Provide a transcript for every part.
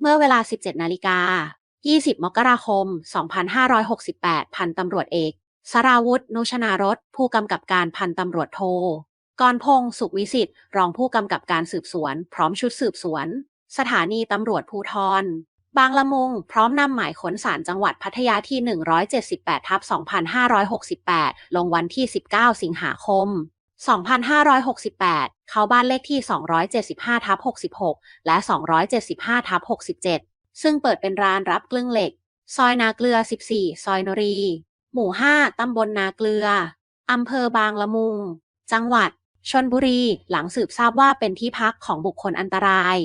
เมื่อเวลา 17 นาฬิกา 20 มกราคม 2568 พันตำรวจเอก สราวุธ นุชนารสผู้กำกับการพันตำรวจโทกรพงศ์สุขวิสิทธิ์ รองผู้กำกับการสืบสวน พร้อมชุดสืบสวน สถานีตำรวจภูทร บางละมุง พร้อมนำหมายค้นศาลจังหวัดพัทยาที่ 178 ทับ 2568 ลงวันที่ 19 สิงหาคม 2568 เข้าบ้านเลขที่ 275ทับ66 และ 275ทับ67 ซึ่งเปิดเป็นร้านรับกลึงเหล็ก ซอยนาเกลือ 14 ซอยนรี หมู่ 5 ตำบลนาเกลือ อำเภอบางละมุง จังหวัดชนบุรี หลังสืบทราบว่าเป็นที่พักของบุคคลอันตราย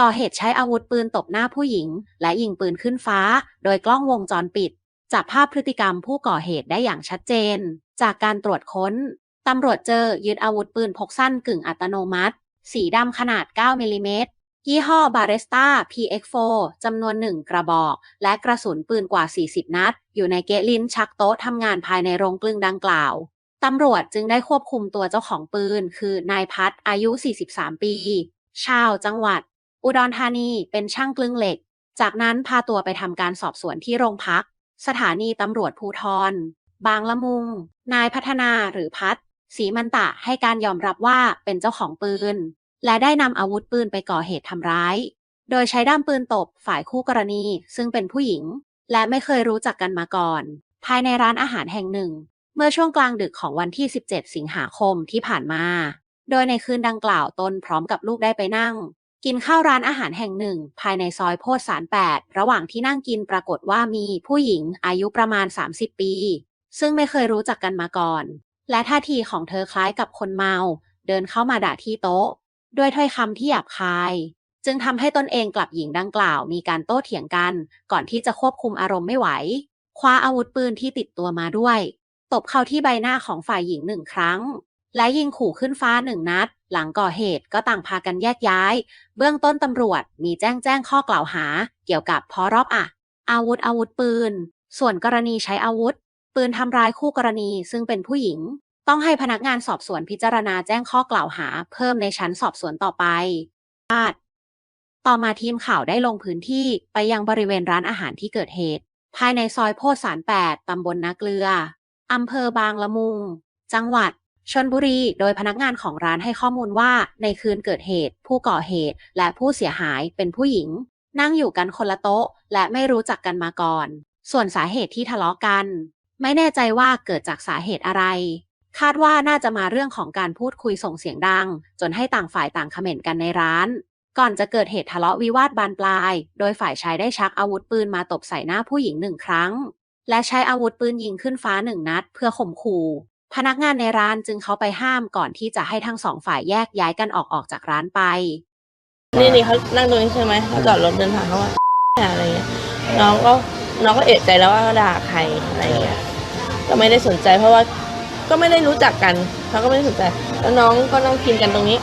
ก่อเหตุใช้อาวุธปืนตบหน้าผู้หญิง และยิงปืนขึ้นฟ้า โดยกล้องวงจรปิด จับภาพพฤติกรรมผู้ก่อเหตุได้อย่างชัดเจน จากการตรวจค้น ตำรวจเจอยึดอาวุธปืนพกสั้นกึ่งอัตโนมัติ สีดำขนาด 9มิลลิเมตรยี่ห้อบาเรสตา PX4 จำนวนหนึ่งกระบอก และกระสุนปืนกว่า 40 นัด อยู่ในเกะลิ้นชักโต๊ะทำงานภายในโรงกลึงดังกล่าว ตำรวจจึงได้ควบคุมตัวเจ้าของปืน คือนายพัฒน์อายุ 43 ปี ชาวจังหวัด อุดรธานีเป็นช่างกลึงเหล็ก จากนั้นพาตัวไปทำการสอบสวนที่โรงพัก สถานีตำรวจภูทร บางละมุง นายพัฒนาหรือพัฒ ศรีมันตะให้การยอมรับว่าเป็นเจ้าของปืน และได้นำอาวุธปืนไปก่อเหตุทำร้าย โดยใช้ด้ามปืนตบฝ่ายคู่กรณี ซึ่งเป็นผู้หญิง และไม่เคยรู้จักกันมาก่อน ภายในร้านอาหารแห่งหนึ่ง เมื่อช่วงกลางดึกของวันที่ 17 สิงหาคมที่ผ่านมา โดยในคืนดังกล่าวตนพร้อมกับลูกได้ไปนั่ง กินข้าวร้านอาหารแห่งหนึ่ง ภายในซอยโพธิสาร 8 ระหว่างที่นั่งกินปรากฏว่ามีผู้หญิงอายุประมาณ 30 ปีซึ่งไม่เคยรู้จักกันมาก่อน และท่าทีของเธอคล้ายกับคนเมา เดินเข้ามาด่าที่โต๊ะ ด้วยถ้อยคำที่หยาบคาย จึงทำให้ตนเองกลับหญิงดังกล่าว มีการโต้เถียงกัน ก่อนที่จะควบคุมอารมณ์ไม่ไหว คว้าอาวุธปืนที่ติดตัวมาด้วย ตบเข้าที่ใบหน้าของฝ่ายหญิงหนึ่งครั้ง และยิงขู่ขึ้นฟ้าหนึ่งนัด หลังก่อเหตุก็ต่างพากันแยกย้าย เบื้องต้นตำรวจมีแจ้งแจ้งข้อกล่าวหา เกี่ยวกับพอรอบอะอาวุธอาวุธปืน ส่วนกรณีใช้อาวุธ ปืนทำร้ายคู่กรณีซึ่งเป็นผู้หญิง ต้องให้พนักงานสอบสวนพิจารณาแจ้งข้อกล่าวหา เพิ่มในชั้นสอบสวนต่อไปต่อมาทีมข่าวได้ลงพื้นที่ไปยังบริเวณร้านอาหารที่เกิดเหตุ ภายในซอยโพธิสาร8ตำบลนาเกลืออำเภอบางละมุง จังหวัดชนบุรี โดยพนักงานของร้านให้ข้อมูลว่า ในคืนเกิดเหตุ ผู้ก่อเหตุและผู้เสียหายเป็นผู้หญิง นั่งอยู่กันคนละโต๊ะ และไม่รู้จักกันมาก่อน ส่วนสาเหตุที่ทะเลาะกัน ไม่แน่ใจว่าเกิดจากสาเหตุอะไร คาดว่าน่าจะมาเรื่องของการพูดคุยส่งเสียงดัง จนให้ต่างฝ่ายต่างเขม่นกันในร้าน ก่อนจะเกิดเหตุทะเลาะวิวาทบานปลาย โดยฝ่ายชายได้ชักอาวุธปืนมาตบใส่หน้าผู้หญิงหนึ่งครั้ง และใช้อาวุธปืนยิงขึ้นฟ้าหนึ่งนัด เพื่อข่มขู่พนักงานในร้านจึงเขาไปห้ามก่อนที่จะให้ทั้งสองฝ่ายแยกย้ายกันออกออกจากร้านไป นี่นี่เขานั่งตรงนี้ใช่ไหมเขาจอดรถเดินผ่านเขาว่าอะไรเงี้ยน้องก็ น้องก็เอะใจแล้วว่าเขาด่าใครอะไรเงี้ยก็ไม่ได้สนใจ เพราะว่าก็ไม่ได้รู้จักกันเขาก็ไม่ได้สนใจ แล้วน้องก็นั่งกินกันตรงนี้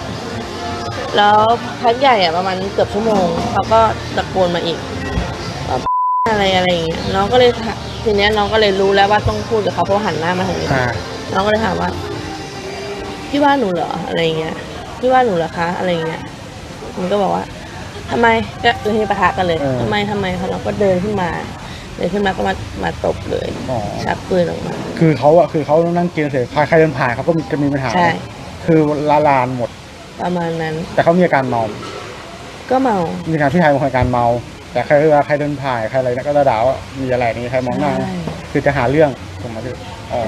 แล้วพักใหญ่อะประมาณเกือบชั่วโมงเขาก็ตะโกนมาอีกว่าอะไรอะไรอย่างเงี้ยน้องก็เลยถามทีเนี้ยน้องก็เลยรู้แล้วว่าต้องพูดกับเขาเพราะหันหน้ามาทางนี้ อ่าน้องก็เลยถามว่าพี่ว่าหนูเหรออะไรเงี้ยพี่ว่าหนูเหรอคะ อะไรเงี้ยมันก็บอกว่าทำไมก็เลยให้ปะทะกันเลยเออทำไมทำไมเขาเราก็เดินขึ้นมา เดินขึ้นมาก็มามาตบเลยอ๋อ ชักปืนออกมา คือเขาอะคือเขานั่งกินเสร็จใครใครเดินผ่านเขาก็มีจะมีปัญหา ใช่ คือละลานหมด ประมาณนั้นแต่เขามีอาการเมา ก็เมา มีอาการพี่ชายมีอาการเมา แต่ใครเวลาใครเดินผ่านใครอะไรเนี่ยก็จะด่าว่ามีอะไรนี่ใครมองหน้า ใช่ คือจะหาเรื่องผมมาคืออ๋อ